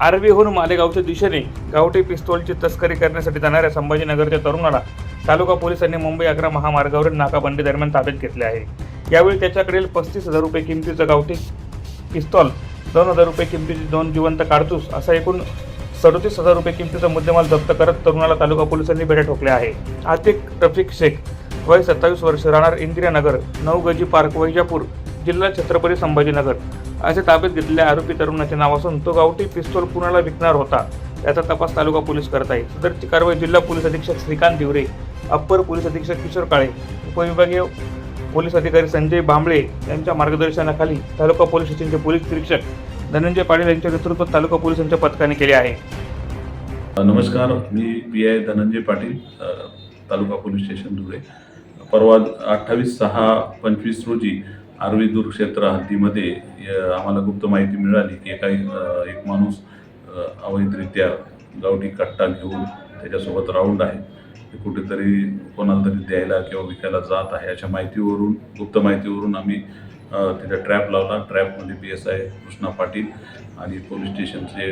आर्वीहून मालेगावच्या दिशेने गावठी पिस्तोलची तस्करी करण्यासाठी जाणाऱ्या संभाजीनगरच्या तरुणाला तालुका पोलिसांनी मुंबई आग्रा महामार्गावरील नाकाबंदी दरम्यान ताब्यात घेतले आहे. यावेळी त्याच्याकडील पस्तीस हजार रुपये किमतीचं गावठी पिस्तॉल दोन हजार रुपये किमतीची दोन जिवंत काडतूस असा एकूण सदोतीस हजार रुपये किमतीचा मुद्देमाल जप्त करत तरुणाला तालुका पोलिसांनी बेड्या ठोकल्या आहे. आतिक रफिक शेख वय सत्तावीस वर्ष राहणार इंदिरानगर नऊ गजी पार्क वैजापूर जिल्हा छत्रपती संभाजीनगर. असे ताब्यात घेतलेल्या आरोपी तरुणाचे नाव असून तो गावठी पिस्तूल पुण्याला विकणार होता त्याचा तपास तालुका पोलीस करत आहे. सदरची कारवाई जिल्हा पोलीस अधीक्षक श्रीकांत दिवरे अप्पर पोलीस अधीक्षक किशोर काळे उपविभागीय पोलीस अधिकारी संजय भांबळे यांच्या मार्गदर्शनाखाली तालुका पोलीस स्टेशनचे पोलीस निरीक्षक धनंजय पाटील यांच्या नेतृत्वात तालुका पोलिसांच्या पथकाने केले आहे. नमस्कार मी पी आय धनंजय पाटील तालुका पोलीस स्टेशन धुळे. परवा अठ्ठावीस सहा पंचवीस रोजी आर्वी दूर क्षेत्र हद्दीमध्ये आम्हाला गुप्त माहिती मिळाली की एका एक माणूस अवैधरित्या गावठी कट्टा घेऊन त्याच्यासोबत राऊंड आहे. ते कुठेतरी कोणाला तरी द्यायला किंवा विकायला जात आहे. अशा माहितीवरून गुप्त माहितीवरून आम्ही तिथे ट्रॅप लावला. ट्रॅपमध्ये P S I Krishna Patil आणि पोलीस स्टेशनचे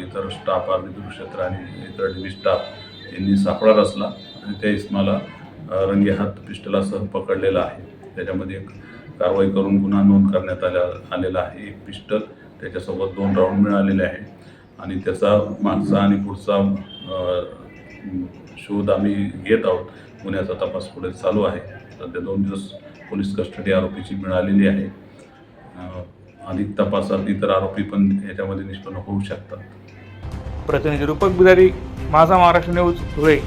इतर स्टाफ आर्मी दूर क्षेत्र आणि इतर डिव्ही स्टाफ यांनी सापळा रचला. आणि त्या इस्माला अ, रंगेहात पिस्टलासह पकडलेला आहे. त्याच्यामध्ये एक कारवाई करून गुन्हा नोंद करण्यात आल्या आलेला आहे. एक पिस्टल त्याच्यासोबत दोन राऊंड मिळालेले आहे. आणि त्याचा मागचा आणि पुढचा शोध आम्ही घेत आहोत. गुन्ह्याचा तपास पुढे चालू आहे. सध्या दोन दिवस पोलीस कस्टडी आरोपीची मिळालेली आहे. अधिक तपासात इतर आरोपी पण याच्यामध्ये निष्पन्न होऊ शकतात. प्रतिनिधी रूपक बिदारी माझा महाराष्ट्र न्यूज धुळे.